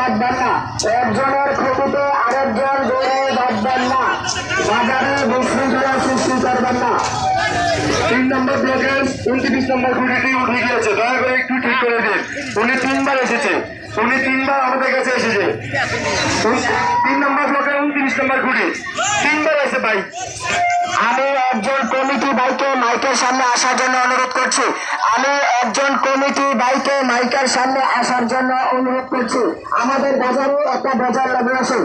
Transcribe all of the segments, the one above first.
বাঁধবেন না। একজনের ক্ষতিতে আরেকজন দৌড়ে বাঁধবেন না। বাজারে বিশৃঙ্খলা সৃষ্টি করবেন না। তিন নম্বর ব্লকের উনত্রিশ নম্বর খুঁটিটি উঠে গিয়েছে। দয়া করে একটু ঠিক করে দিন। উনি তিনবার এসেছে। উনি তিনবার আমাদের কাছে এসেছে। তিন নম্বর উনত্রিশ নম্বর গুলি তিনবার এসে ভাই। আমি একজন কমিটি ভাইকে মাইকের সামনে আসার জন্য অনুরোধ করছি। আমি একজন কমিটি ভাইকে মাইকের সামনে আসার জন্য অনুরোধ করছি। আমাদের বাজারে একটা বাজার লাগে আসুন।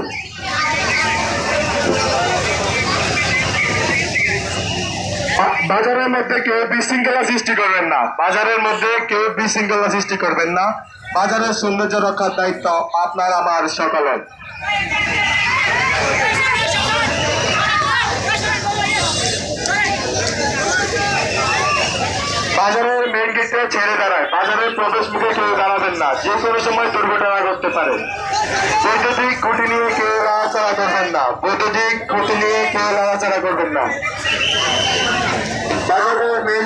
বাজারের মধ্যে কেউ বিশৃঙ্খলা সৃষ্টি করবেন না। বাজারের মধ্যে কেউ বিশৃঙ্খলা সৃষ্টি করবেন না। বাজারের সৌন্দর্য রক্ষার দায়িত্ব আপনার, আমার, সকলের। বাজারের মেন গেটে ছেড়ে দাঁড়ায়। বাজারের প্রবেশ মুখে কেউ দাঁড়াবেন না। যে কোনো সময় দুর্ঘটনা ঘটতে পারে। বৈদ্যুতিক খুঁটি নিয়ে কেউ লাড়াচাড়া করবেন না। বৈদ্যুতিক খুঁটি নিয়ে কেউ লাড়াচাড়া করবেন না। মেন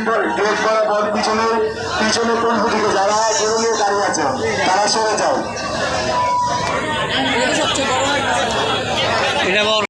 পিছনে পিছনে যারা নিয়ে দাঁড়িয়ে তারা সরে যাও।